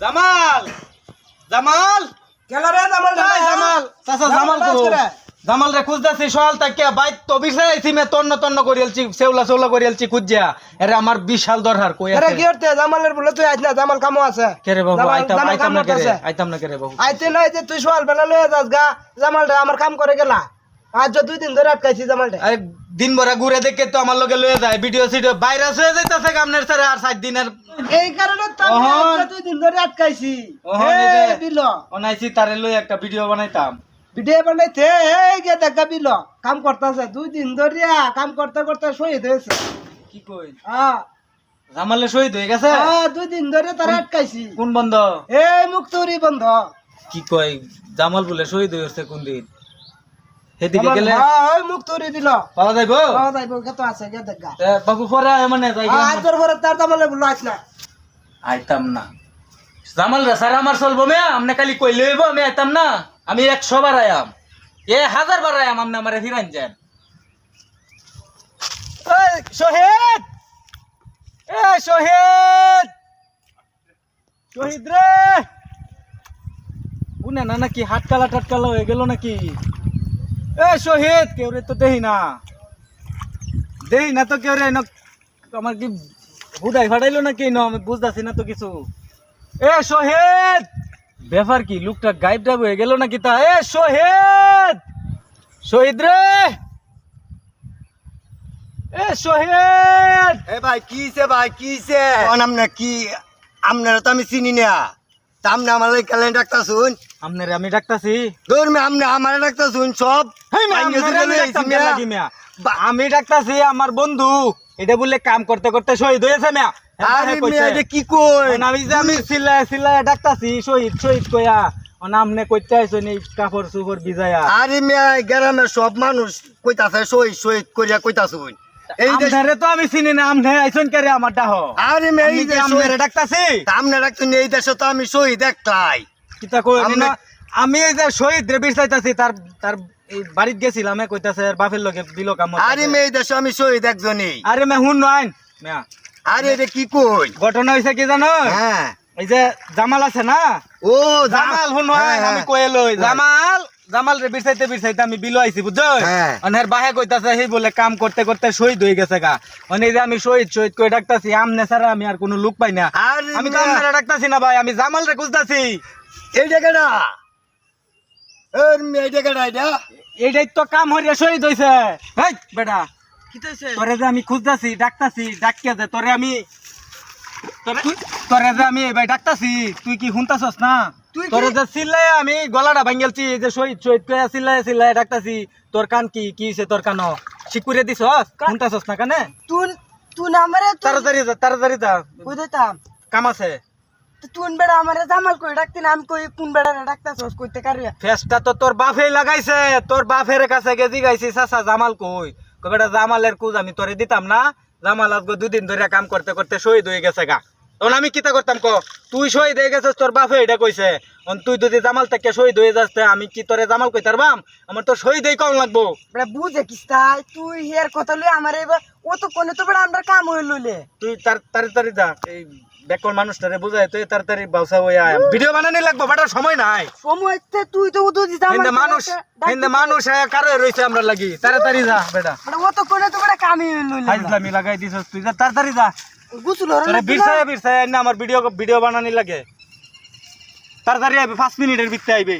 জামাল! জামাল! কেলা রে জামাল জামাল জামাল? চাচা জামাল কো। জামাল রে খুঁজতেছি সকাল থেকে বাইক তো বিছাইছি মে তন্ন তন্ন করিয়ালছি সেউলা সেউলা করিয়ালছি খুঁজিয়া এরে আমার বিশাল দরকার কই আরে কি করতে জামালের বলে তুই আইছ না জামাল কামো আছে। কে রে বাবু আইতাম আইতাম না কে রে? আইতাম না কে রে বাবু? আইতে নাই যে তুই সকাল বেলা লয়ে যাস গা। জামাল রে আমার কাম করে গেলা। আজ যে দুই দিন ধরে আটকাইছি জামাল রে আরে দিন ভরা ঘুরে দেখে তো আমার লগে লয়ে যায়। ভিডিও সিডিও ভাইরাস হয়ে যাইতাছে কামনের স্যার আর সাত দিনের এই কারণে তো আমি। দুই দিন ধরে আটকাইছি। বিল। অনাইছি তারে লই একটা ভিডিও বানাইতাম। ভিডিও বানাইতে এই গে দেখা বিল। কাম করতেছে দুই দিন ধরিয়া কাম করতে করতে শহীদ হয়েছে। কি কই? হ্যাঁ জামালে শহীদ হয়ে গেছে? হ্যাঁ, দুই দিন ধরে তারা আটকাইছি। কোন বন্ধ? এই মুক্তরি বন্ধ। কি কয় জামাল বলে শহীদ হয়েছে কোন দিন সেদিকে গেলে ওই মুক্তরি দিল। পাওয়া যাইবো? পাওয়া যাইব কত আছে গে দেখা। বাবু পরে মানে যাই আর তোর ঘরে তার জামালে বলল আইস না। আইতাম না। জামাল রে আমার চলবো মে আমনে খালি কই লইব আমি আইতাম না। আমি বার আয়াম এ হাজার বার আয়াম আমনে আমারে ফিরান যান। শহীদ! এ শহীদ! শহীদ রে! উনে না নাকি হাটকালা টাটকালা হয়ে গেল নাকি? এ শহীদ কেউ রে তো দেহি না। দেহি না তো কেউ রে আমার কি হুদাই ফাটাইলো না আমি বুঝতেছি না তো কিছু। এ শহীদ! ব্যাপার কি লোকটা গাইব ডাব হয়ে গেল নাকি তা? এ শহীদ! শহীদ রে! এ শহীদ! এ ভাই কিছে ভাই কিছে আমনে কি? আমনের তো আমি চিনি না। তা আমনে আমার ক্যালেন্ডার ডাক্তার শুন আমনে আমি ডাকতাছি। দূর মে আমনে আমার ডাক্তার শুন সব। আমি ডাকতাছি আমার বন্ধু এটা বললে কাম করতে করতে শহীদ হয়েছে মিয়া। হ্যাঁ, হ্যাঁ, কি কই? এখন আমি আমি সিলাই সিলাই ডাকতাছি শহীদ শহীদ কইয়া। ও নামনে কইতে আইছো নি কাপড় চুপড় ভিজায়া। আরে মিয়া গ্রামের সব মানুষ কইতাছে শহীদ শহীদ করিয়া কইতাছুন এই তো আমি চিনি না আমনে আইছন কে রে আমার ডাহ? আরে মিয়া এই যে আমনেরে শহীদ- ডাকতাছি? তা আমনে ডাক্তার এই দেশে তো আমি শহীদ একলাই। কিতা কই আমনে- আমি এই যে শহীদ রে বিচাইতাছি তার তার এই বাড়িত গেছিলাম এ কইতাছে এর বাপের লগে বিল কাম আরে মেয়ে দেশে আমি শহীদ একজনই। আরে মে হুন নয়। মিয়া। আরে এটা কি কই? ঘটনা হইছে কি জানো? হ্যাঁ। এই যে জামাল আছে না? ও জামাল হুন হ্যাঁ, আমি হ্যাঁ। কয়ে লই। জামাল? জামাল রে বিচাইতে বিচাইতে আমি বিলো আইছি বুঝছ? হ্যাঁ। অনের বাহে কইতাছে সেই বলে কাম করতে করতে শহীদ হয়ে গেছে গা। অনে যে আমি শহীদ শহীদ কই ডাকতাছি আমনে ছাড়া আমি আর কোনো লোক পাই না। আমি তো। আমনে ডাকতাছি না ভাই আমি জামাল রে খুঁজতাছি। এই জায়গাটা এর মেয়ে এই এটা এইটাই তো কাম হইয়া শহীদ হইছে। হেই বেটা তোরে যে আমি খুঁজতাছি ডাকতাছি ডাকিয়া তোরে আমি তোরে- তোরে যে আমি ভাই ডাকতাছি তুই কি শুনতাছস না? তুই কি- তোরে যে চিল্লাই আমি গলাটা ভাঙ্গেলছি যে শহীদ শহীদ কইয়া চিল্লাই চিল্লাই ডাকতাছি তোর কান কি কি হইছে তোর কান শিকুরে দিছস? শুনতাছস না কানে? তুন আমারে তাড়াতাড়ি যা তাড়াতাড়ি যা। কই দিতাম কাম আছে। তুন বেড়া আমারে জামাল কই ডাকতি না আমি কই কোন বেড়া ডাকতাছস কইতে কারিয়া? ফেসটা তো তোর লাগাইছে তোর বাপের কাছে গেছি গাইছি চাচা জামাল কই? কই বেটা জামালের কুজ আমি তোরে দিতাম না জামাল আজকে দুদিন ধরে কাম করতে করতে শহীদ হয়ে গেছে গা। তখন আমি কিতা করতাম ক তুই শহীদ হয়ে গেছিস তোর বাপে এটা কইছে। তুই যদি জামাল থেকে শহীদ হয়ে যাস আমি কি তোরে জামাল কই তারবাম আমার তো শহীদ হয়ে কম লাগবো বুঝে কিস্তাই তুই? হের কথা লই আমারে এবার ও তো কোনে তো বেড়া আমরা কাম হই লইলে। তুই তার তাড়াতাড়ি যা এই বেকল মানুষটারে বুঝাই তুই তাড়াতাড়ি বাউসা হয়ে আয়। ভিডিও বানানি লাগবো বাটার সময় নাই। সময়তে তুই তো উদু দিস হিন্দে মানুষ হিন্দে মানুষ আয়া কারে রইছে আমরা লাগি? তাড়াতাড়ি যা বেটা। ও তো কোনে তো বেড়া কামই লইলে লাগাই দিছস তুই যা তাড়াতাড়ি যা। গুছল তোরে বিরসায় বিরসায় না আমার ভিডিও ভিডিও বানানি লাগে। তাড়াতাড়ি আইবে পাঁচ মিনিটের ভিতরে আইবে।